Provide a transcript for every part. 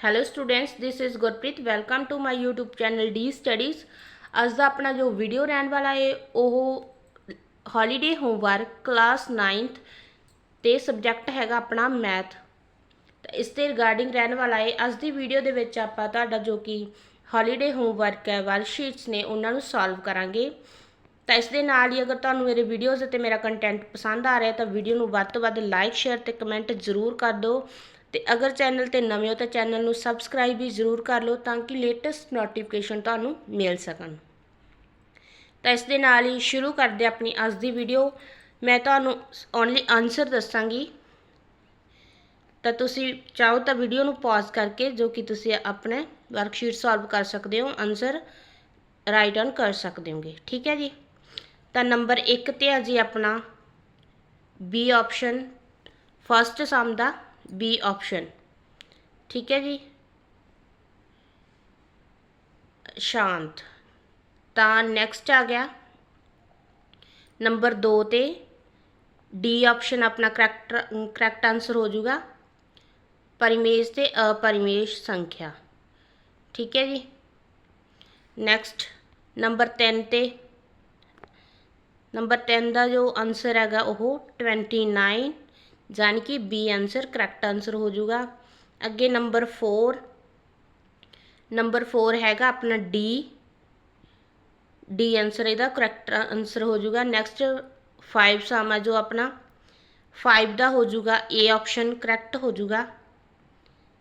Hello students this is Gurpreet welcome to my YouTube channel D studies ਅੱਜ ਦਾ ਆਪਣਾ ਜੋ ਵੀਡੀਓ ਰਹਿਣ ਵਾਲਾ ਹੈ ਉਹ ਹੌਲੀਡੇ ਹੋਮਵਰਕ ਕਲਾਸ 9th ਤੇ ਸਬਜੈਕਟ ਹੈਗਾ ਆਪਣਾ ਮੈਥ ਤਾਂ ਇਸ ਦੇ ਰਿਗਾਰਡਿੰਗ ਰਹਿਣ ਵਾਲਾ ਹੈ ਅੱਜ ਦੀ ਵੀਡੀਓ ਦੇ ਵਿੱਚ ਆਪਾਂ ਤੁਹਾਡਾ ਜੋ ਕਿ ਹੌਲੀਡੇ ਹੋਮਵਰਕ ਹੈ ਵਰਕਸ਼ੀਟਸ ਨੇ, ਉਹਨਾਂ ਨੂੰ ਸੋਲਵ ਕਰਾਂਗੇ। ਤਾਂ ਇਸ ਦੇ ਨਾਲ ਹੀ ਅਗਰ ਤੁਹਾਨੂੰ ਮੇਰੇ ਵੀਡੀਓਜ਼ ਅਤੇ ਮੇਰਾ ਕੰਟੈਂਟ ਪਸੰਦ ਆ ਰਿਹਾ ਤਾਂ ਵੀਡੀਓ ਨੂੰ ਵੱਧ ਤੋਂ ਵੱਧ ਲਾਈਕ ਸ਼ੇਅਰ ਤੇ ਕਮੈਂਟ ਜ਼ਰੂਰ ਕਰ ਦਿਓ। ਤੇ ਅਗਰ ਚੈਨਲ ਤੇ ਨਵੇਂ ਹੋ ਤਾਂ ਚੈਨਲ ਨੂੰ ਸਬਸਕ੍ਰਾਈਬ ਵੀ ਜ਼ਰੂਰ ਕਰ ਲਓ ਤਾਂ ਕਿ ਲੇਟੈਸਟ ਨੋਟੀਫਿਕੇਸ਼ਨ ਤੁਹਾਨੂੰ ਮਿਲ ਸਕਣ। ਤਾਂ ਇਸ ਦੇ ਨਾਲ ਹੀ ਸ਼ੁਰੂ ਕਰਦੇ ਆਪਣੀ ਅੱਜ ਦੀ ਵੀਡੀਓ ਮੈਂ ਤੁਹਾਨੂੰ ਓਨਲੀ ਆਨਸਰ ਦੱਸਾਂਗੀ। ਤਾਂ ਤੁਸੀਂ ਚਾਹੋ ਤਾਂ ਵੀਡੀਓ ਨੂੰ ਪੌਜ਼ ਕਰਕੇ ਜੋ ਕਿ ਤੁਸੀਂ ਆਪਣੇ ਵਰਕਸ਼ੀਟ ਸੋਲਵ ਕਰ ਸਕਦੇ ਹੋ ਆਨਸਰ ਰਾਈਟ ਆਨ ਕਰ ਸਕਦੇ ਹੋਗੇ। ਠੀਕ ਹੈ ਜੀ? ਤਾਂ ਨੰਬਰ 1 ਤੇ ਹੈ ਜੀ ਆਪਣਾ ਬੀ ਆਪਸ਼ਨ ਫਸਟ ਸਮ ਦਾ ਬੀ ਆਪਸ਼ਨ ਠੀਕ ਹੈ ਜੀ ਸ਼ਾਂਤ ਤਾਂ ਨੈਕਸਟ ਆ ਗਿਆ ਨੰਬਰ 2 ਤੇ ਡੀ ਆਪਸ਼ਨ ਆਪਣਾ ਕਰੈਕਟ ਕਰੈਕਟ ਆਨਸਰ ਹੋ ਜਾਊਗਾ ਪਰਿਮੇਸ਼ ਤੇ ਅਪਰਿਮੇਸ਼ ਸੰਖਿਆ ਠੀਕ ਹੈ ਜੀ ਨੈਕਸਟ ਨੰਬਰ 3 ਤੇ ਨੰਬਰ 10 ਦਾ ਜੋ ਆਨਸਰ ਹੈਗਾ ਉਹ 29 ਜਾਨੀ ਕਿ ਬੀ ਆਨਸਰ ਕਰੈਕਟ ਆਨਸਰ ਹੋ ਜਾਊਗਾ ਅੱਗੇ ਨੰਬਰ 4 ਨੰਬਰ 4 ਹੈਗਾ ਆਪਣਾ ਡੀ ਡੀ ਆਨਸਰ ਇਹਦਾ ਕਰੈਕਟ ਆਨਸਰ ਹੋ ਜਾਊਗਾ ਨੈਕਸਟ 5 ਸਮ ਹੈ ਜੋ ਆਪਣਾ 5 ਦਾ ਹੋ ਜਾਊਗਾ ਏ ਆਪਸ਼ਨ ਕਰੈਕਟ ਹੋ ਜਾਊਗਾ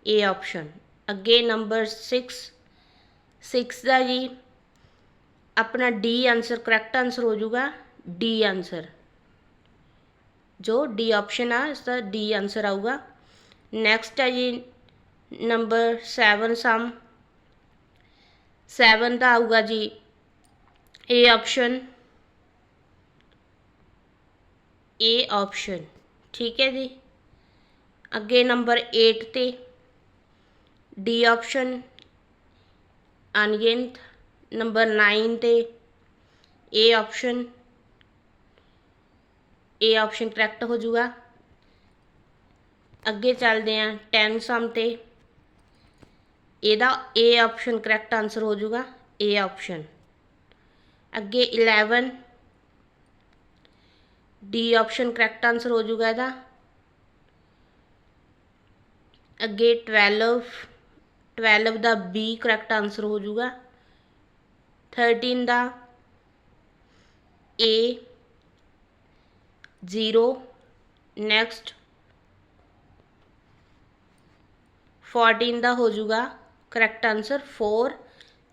ਏ ਆਪਸ਼ਨ ਅੱਗੇ ਨੰਬਰ 6 6 ਦਾ ਜੀ ਆਪਣਾ ਡੀ ਆਨਸਰ ਕਰੈਕਟ ਆਨਸਰ ਹੋ ਜਾਊਗਾ ਡੀ ਆਨਸਰ ਜੋ ਡੀ ਆਪਸ਼ਨ ਆ ਇਸ ਦਾ ਡੀ ਆਨਸਰ ਆਊਗਾ ਨੈਕਸਟ ਹੈ ਜੀ ਨੰਬਰ 7 ਸਮ 7 ਦਾ ਆਊਗਾ ਜੀ ਏ ਆਪਸ਼ਨ ਏ ਆਪਸ਼ਨ ਠੀਕ ਹੈ ਜੀ ਅੱਗੇ ਨੰਬਰ 8 ਤੇ ਡੀ ਆਪਸ਼ਨ ਅਨਗਿਨਤ ਨੰਬਰ 9 ਤੇ ਏ ਆਪਸ਼ਨ ਏ ਆਪਸ਼ਨ ਕਰੈਕਟ ਹੋ ਜਾਊਗਾ ਅੱਗੇ ਚੱਲਦੇ ਆਂ 10 ਸਮ ਤੇ ਇਹਦਾ ਏ ਆਪਸ਼ਨ ਕਰੈਕਟ ਆਨਸਰ ਹੋ ਜਾਊਗਾ ਏ ਆਪਸ਼ਨ ਅੱਗੇ 11 ਡੀ ਆਪਸ਼ਨ ਕਰੈਕਟ ਆਨਸਰ ਹੋ ਜਾਊਗਾ ਇਹਦਾ ਅੱਗੇ 12 12 ਦਾ ਬੀ ਕਰੈਕਟ ਆਨਸਰ ਹੋ ਜਾਊਗਾ 13 ਦਾ ਏ 0 ਨੈਕਸਟ 14 ਦਾ ਹੋ ਜਾਊਗਾ ਕਰੈਕਟ ਆਨਸਰ 4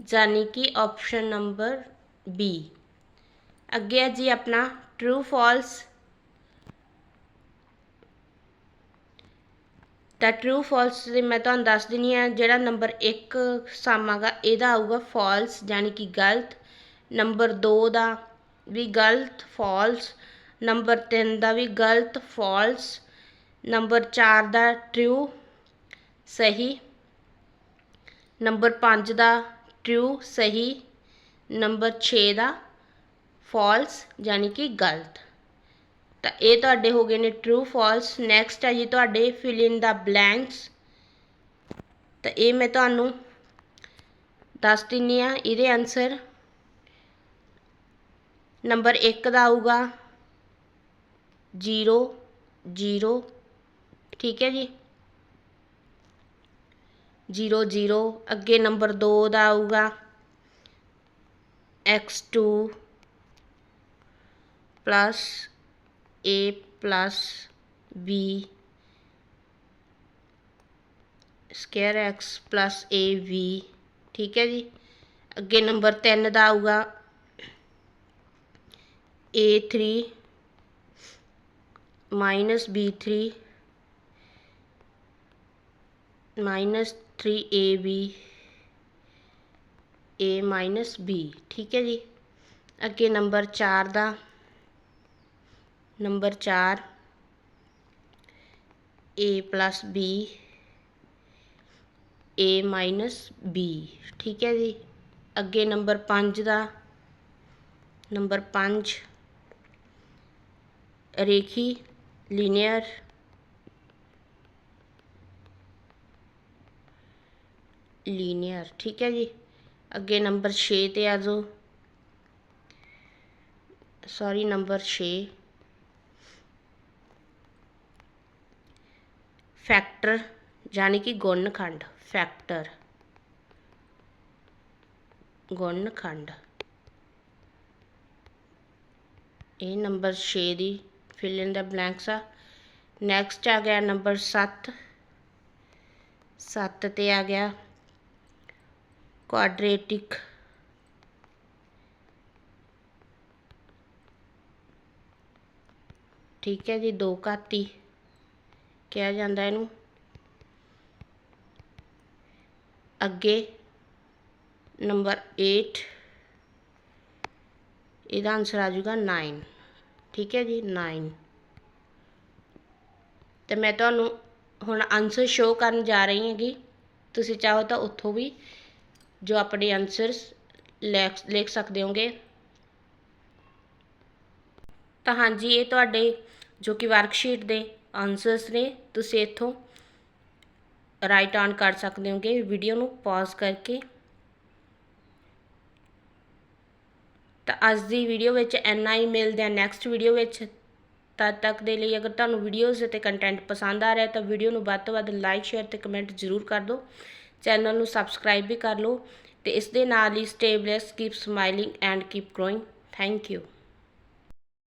ਜਾਨੀ ਕਿ ਆਪਸ਼ਨ ਨੰਬਰ ਬੀ ਅੱਗੇ ਹੈ ਜੀ ਆਪਣਾ ਟਰੂ ਫਾਲਸ ਤਾਂ ਟਰੂ ਫਾਲਸ ਦੇ ਮੈਂ ਤੁਹਾਨੂੰ ਦੱਸ ਦਿੰਨੀ ਆ ਜਿਹੜਾ ਨੰਬਰ 1 ਸਮ ਆਗਾ ਇਹਦਾ ਆਊਗਾ ਫਾਲਸ ਯਾਨੀ ਕਿ ਗਲਤ ਨੰਬਰ 2 ਦਾ ਵੀ ਗਲਤ ਫਾਲਸ ਨੰਬਰ 3 ਦਾ ਵੀ ਗਲਤ ਫਾਲਸ ਨੰਬਰ 4 ਦਾ ਟਰੂ ਸਹੀ, ਨੰਬਰ 5 ਦਾ ਟਰੂ ਸਹੀ, ਨੰਬਰ 6 ਦਾ ਫਾਲਸ ਯਾਨੀ ਕਿ ਗਲਤ। ਤਾਂ ਇਹ ਤੁਹਾਡੇ ਹੋ ਗਏ ਨੇ ਟਰੂ ਫਾਲਸ ਨੈਕਸਟ ਹੈ ਜੀ ਤੁਹਾਡੇ ਫਿਲ ਇਨ ਦਾ ਬਲੈਂਕਸ ਤਾਂ ਇਹ ਮੈਂ ਤੁਹਾਨੂੰ ਦੱਸ ਦਿੰਨੀ ਆ, ਇਹਦੇ ਆਨਸਰ ਨੰਬਰ 1 ਦਾ ਆਊਗਾ। 0 0 ਠੀਕ ਹੈ ਜੀ 0 0 ਅੱਗੇ ਨੰਬਰ 2 ਦਾ ਆਊਗਾ x2 plus a plus b square x plus ab ਠੀਕ ਹੈ ਜੀ ਅੱਗੇ ਨੰਬਰ 3 ਦਾ ਆਊਗਾ a3 minus b3 minus 3ab a minus b ਠੀਕ ਹੈ ਜੀ ਅੱਗੇ number 4 the number 4 a plus b a minus b ਠੀਕ ਹੈ ਜੀ ਅੱਗੇ ਨੰਬਰ 5 ਦਾ ਨੰਬਰ 5 ਰੇਖੀ ਲੀਨੀਅਰ ਲੀਨੀਅਰ ਠੀਕ ਹੈ ਜੀ ਅੱਗੇ ਨੰਬਰ 6 ਤੇ ਆ ਜਾਓ ਸੌਰੀ ਨੰਬਰ 6 ਫੈਕਟਰ ਯਾਨੀ ਕਿ ਗੁਣਨਖੰਡ ਫੈਕਟਰ ਗੁਣਨਖੰਡ ਇਹ ਨੰਬਰ 6 ਦੀ ਫਿਲ ਇਨ ਦਾ ਬਲੈਂਕਸ ਆ ਨੈਕਸਟ ਆ ਗਿਆ ਨੰਬਰ 7 7 ਤੇ ਆ ਗਿਆ ਕੁਆਡਰੇਟਿਕ ਠੀਕ ਹੈ ਜੀ ਦੋ ਘਾਤੀ ਕਿਹਾ ਜਾਂਦਾ ਇਹਨੂੰ ਅੱਗੇ ਨੰਬਰ 8 ਇਹਦਾ ਆਨਸਰ ਆ ਜਾਊਗਾ 9 ਠੀਕ ਹੈ ਜੀ? 9 ਤੇ ਮੈਂ ਤੁਹਾਨੂੰ ਹੁਣ ਆਨਸਰ ਸ਼ੋ ਕਰਨ ਜਾ ਰਹੀ ਹੈਗੀ ਤੁਸੀਂ ਚਾਹੋ ਤਾਂ ਉੱਥੋਂ ਵੀ ਜੋ ਆਪਣੇ ਆਨਸਰਸ ਲਿਖ ਸਕਦੇ ਹੋਗੇ। ਤਾਂ ਹਾਂਜੀ, ਇਹ ਤੁਹਾਡੇ ਜੋ ਕਿ ਵਰਕਸ਼ੀਟ ਦੇ ਆਨਸਰਸ ਨੇ, ਤੁਸੀਂ ਇੱਥੋਂ ਰਾਈਟ ਆਨ ਕਰ ਸਕਦੇ ਹੋਗੇ। ਵੀਡੀਓ ਨੂੰ ਪੌਜ਼ ਕਰਕੇ ਤਾਂ ਅੱਜ ਦੀ ਵੀਡੀਓ ਵਿੱਚ ਇੰਨਾ ਹੀ, ਮਿਲਦੇ ਆ ਨੈਕਸਟ ਵੀਡੀਓ ਵਿੱਚ। ਤਦ ਤੱਕ ਦੇ ਲਈ ਅਗਰ ਤੁਹਾਨੂੰ ਵੀਡੀਓਜ਼ ਅਤੇ ਕੰਟੈਂਟ ਪਸੰਦ ਆ ਰਿਹਾ ਤਾਂ ਵੀਡੀਓ ਨੂੰ ਵੱਧ ਤੋਂ ਵੱਧ ਲਾਈਕ ਸ਼ੇਅਰ ਤੇ ਕਮੈਂਟ ਜ਼ਰੂਰ ਕਰ ਦਿਓ। ਚੈਨਲ ਨੂੰ ਸਬਸਕ੍ਰਾਈਬ ਵੀ ਕਰ ਲਓ ਤੇ ਇਸ ਦੇ ਨਾਲ ਹੀ stay bless keep smiling and keep growing thank you